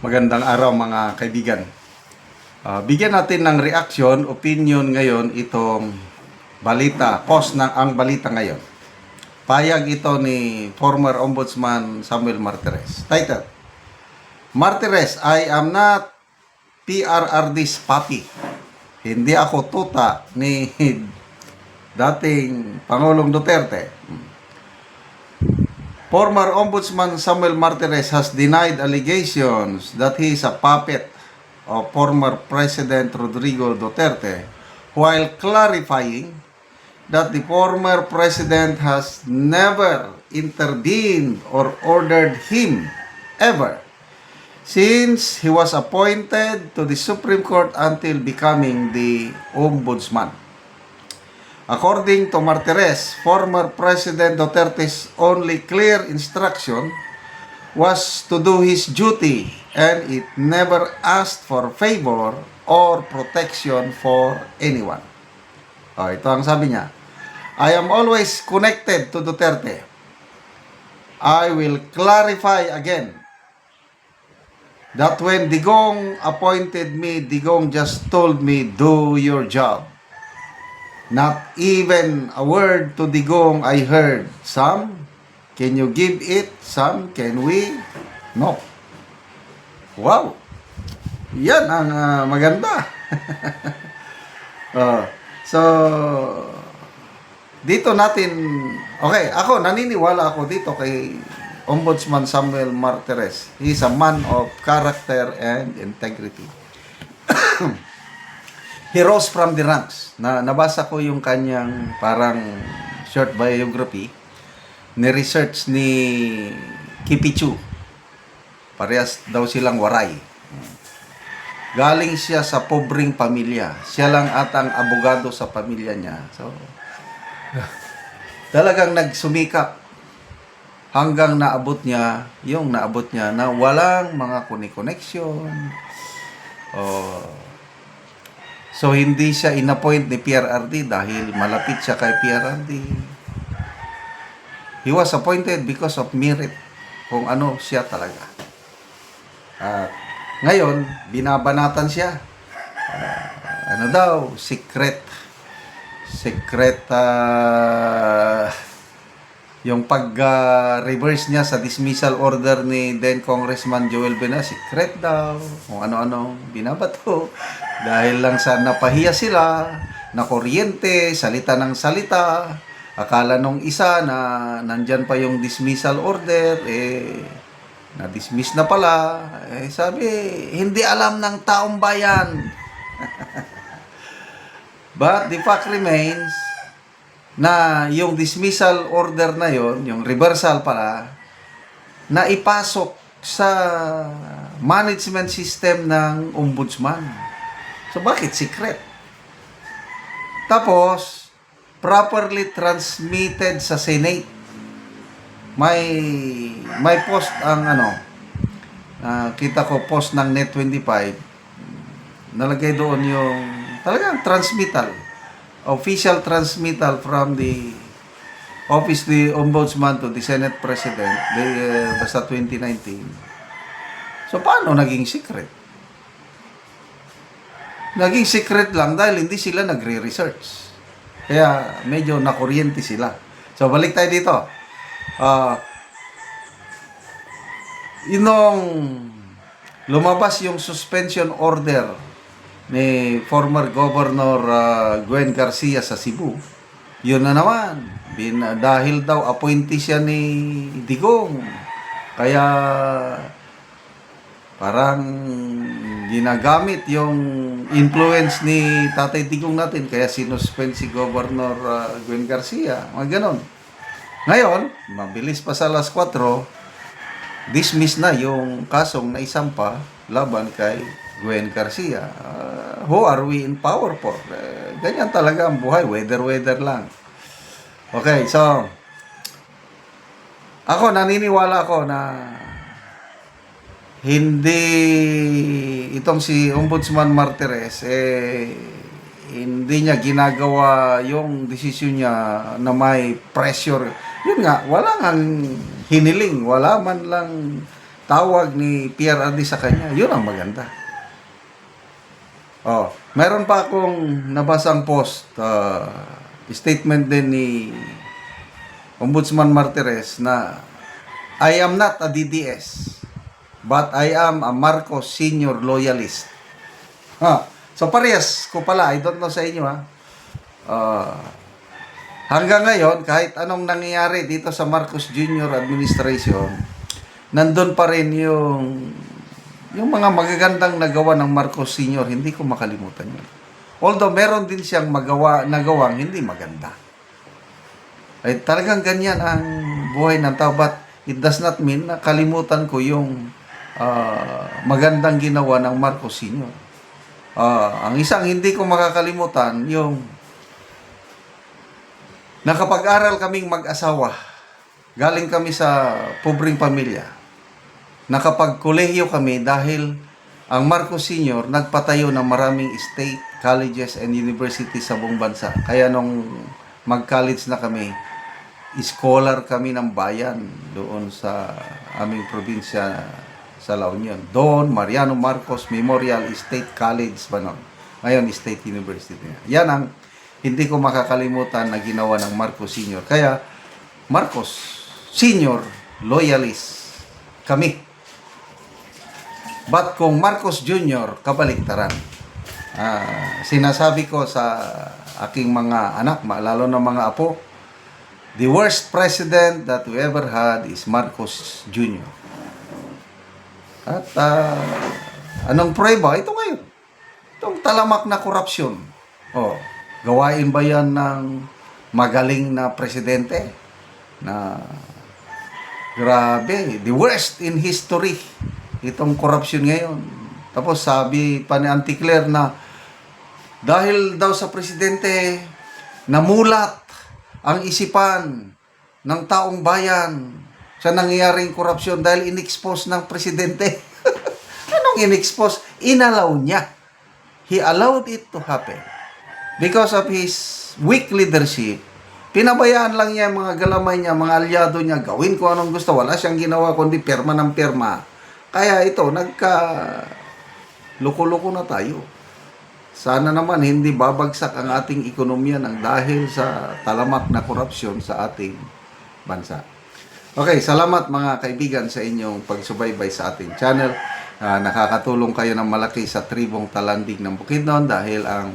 Magandang araw mga kaibigan. Ah, bigyan natin ng reaction, opinion ngayon itong balita, post ng ang balita ngayon. Payag ito ni former Ombudsman Samuel Martires. Title, Martires, I am not PRRD's papi. Hindi ako tuta ni dating Pangulong Duterte. Former Ombudsman Samuel Martires has denied allegations that he is a puppet of former President Rodrigo Duterte while clarifying that the former president has never intervened or ordered him ever since he was appointed to the Supreme Court until becoming the Ombudsman. According to Martires, former President Duterte's only clear instruction was to do his duty and it never asked for favor or protection for anyone. Oh, ito ang sabi niya. I am always connected to Duterte. I will clarify again that when Digong appointed me, Digong just told me, do your job. Not even a word to Digong I heard. Some, can you give it? Some, can we? No. Wow. Yan ang ah, maganda. Ah, so, dito natin, okay, ako, naniniwala ako dito kay Ombudsman Samuel Martires. He's a man of character and integrity. He rose from the ranks. Na, nabasa ko yung kanyang parang short biography. Ni-research ni Kipichu. Parehas daw silang waray. Galing siya sa pobreng pamilya. Siya lang atang abogado sa pamilya niya. So, talagang nagsumikap hanggang naabot niya yung naabot niya na walang mga kuni-connection. Oh, so, hindi siya inappoint ni PRRD dahil malapit siya kay PRRD. He was appointed because of merit kung ano siya talaga. At ngayon, binabanatan siya. Ah, ano daw, secret secret ah, yung pag-reverse niya sa dismissal order ni then Congressman Joel Bena, secret daw, kung ano-ano, binabato. Dahil lang sa napahiya sila, na kuryente, salita ng salita, akala nung isa na nandyan pa yung dismissal order, eh, na-dismiss na pala. Eh, sabi, hindi alam ng taong bayan. But the fact remains na yung dismissal order na yon, yung reversal pala, na ipasok sa management system ng ombudsman. So bakit secret? Tapos, properly transmitted sa Senate. May may post ang ano, ah, kita ko post ng Net25, nalagay doon yung talagang transmittal official transmittal from the office the ombudsman to the Senate President the, uh, basta 2019 so paano naging secret? Naging secret lang dahil hindi sila nagre-research. Kaya medyo nakuryente sila. So balik tayo dito. Ah inong lumabas yung suspension order ni former Governor ah, Gwen Garcia sa Cebu. Yun na naman. Bin, dahil daw appointee siya ni Digong. Kaya parang ginagamit yung influence ni Tatay Digong natin. Kaya sinuspend si Governor ah, Gwen Garcia. Mga ganon. Ngayon, mabilis pa sa alas 4, dismiss na yung kasong naisampa laban kay Gwen Garcia. Uh, who are we in power for? Eh, ganyan talaga ang buhay. Weather-weather lang. Okay, so, ako naniniwala ako na hindi itong si Ombudsman Martires eh hindi niya ginagawa yung desisyon niya na may pressure. Yun nga, wala nga hiniling, wala man lang tawag ni PRRD sa kanya, yun ang maganda. Oh, meron pa akong nabasang post, uh, statement din ni Ombudsman Martires na I am not a DDS, but I am a Marcos senior loyalist. Ha, so parehas ko pala, I don't know sa inyo ha. Ah, hanggang ngayon, kahit anong nangyayari dito sa Marcos Jr. administration, nandun pa rin yung yung mga magagandang nagawa ng Marcos Sr., hindi ko makalimutan yun. Although meron din siyang magawa, nagawang hindi maganda. Ay talagang ganyan ang buhay ng tao. But it does not mean na kalimutan ko yung ah, magandang ginawa ng Marcos Sr. Ah, ang isang hindi ko makakalimutan, yung nakapag-aral kaming mag-asawa. Galing kami sa pobreng pamilya nakapagkolehiyo kami dahil ang Marcos Sr. nagpatayo ng maraming state colleges and universities sa buong bansa. Kaya nung mag-college na kami, scholar kami ng bayan doon sa aming probinsya sa La Union. Doon, Mariano Marcos Memorial State College ba nun? Ngayon, State University. na. Yan ang hindi ko makakalimutan na ginawa ng Marcos Sr. Kaya, Marcos Sr. loyalist kami. But kung Marcos Jr., kabaliktaran. Ah, sinasabi ko sa aking mga anak, lalo na mga apo, the worst president that we ever had is Marcos Jr. At ah, anong prueba? Ito ngayon. Itong talamak na korupsyon. Oh, gawain ba yan ng magaling na presidente? Na grabe, the worst in history itong corruption ngayon. Tapos sabi pa ni Auntie Claire na dahil daw sa presidente namulat ang isipan ng taong bayan sa nangyayaring korupsyon dahil inexpose ng presidente. Anong inexpose? Inalaw niya. He allowed it to happen. Because of his weak leadership, pinabayaan lang niya mga galamay niya, mga alyado niya, gawin ko anong gusto. Wala siyang ginawa kundi perma ng perma. Kaya ito, nagka loko-loko na tayo. Sana naman hindi babagsak ang ating ekonomiya ng dahil sa talamak na korupsyon sa ating bansa. Okay, salamat mga kaibigan sa inyong pagsubaybay sa ating channel. Ah, nakakatulong kayo ng malaki sa tribong talandig ng Bukidnon dahil ang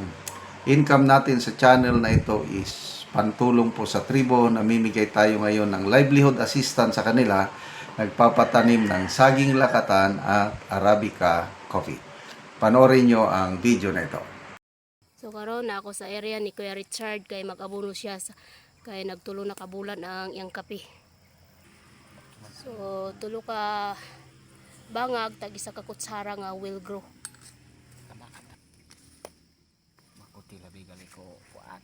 income natin sa channel na ito is pantulong po sa tribo. Namimigay tayo ngayon ng livelihood assistance sa kanila nagpapatanim ng saging lakatan at Arabica coffee. Panoorin nyo ang video na ito. So karon na ako sa area ni Kuya Richard kay mag-abono siya sa kay nagtulo na kabulan ang iyang kape. So tulo ka bangag tag isa ka kutsara nga will grow. makuti labi gali ko kuan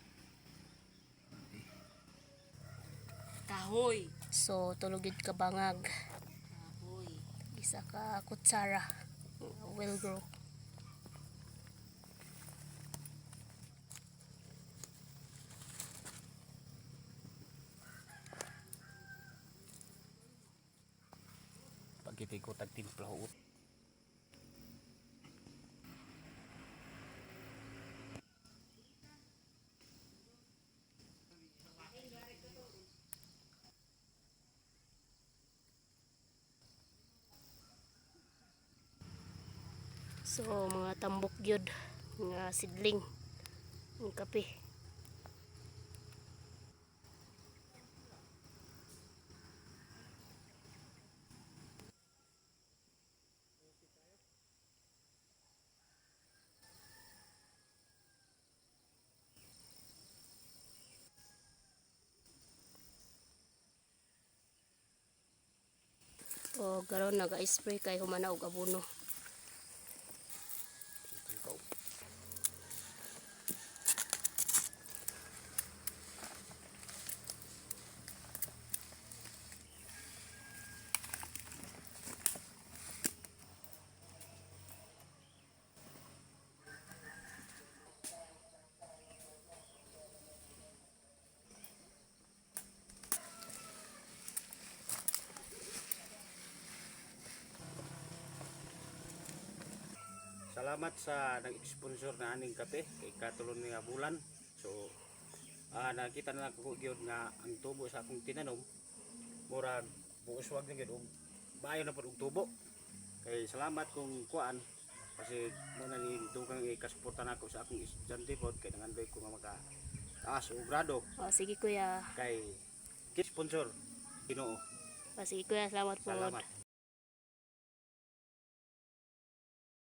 Kahoy. So tulo gid ka bangag. Isa ka kutsara will grow. pagkiti ko tag So mga tambok gyud nga sidling ng kape. O garon naga-spray kay humana og abono. Salamat sa nag-sponsor na aning kape kay katulon nga bulan. So ah nakita na ako gyud nga ang tubo sa akong tinanom murag buuswag na gyud og maayo na pud og tubo. Kay salamat kung kuan kasi mo na ni dugang ikasuportan ako sa akong estudyante pod kay nangandoy ko nga maka taas o grado Oh, sige kuya. kay sponsor Ginoo. Oh, sige kuya, salamat po. Salamat.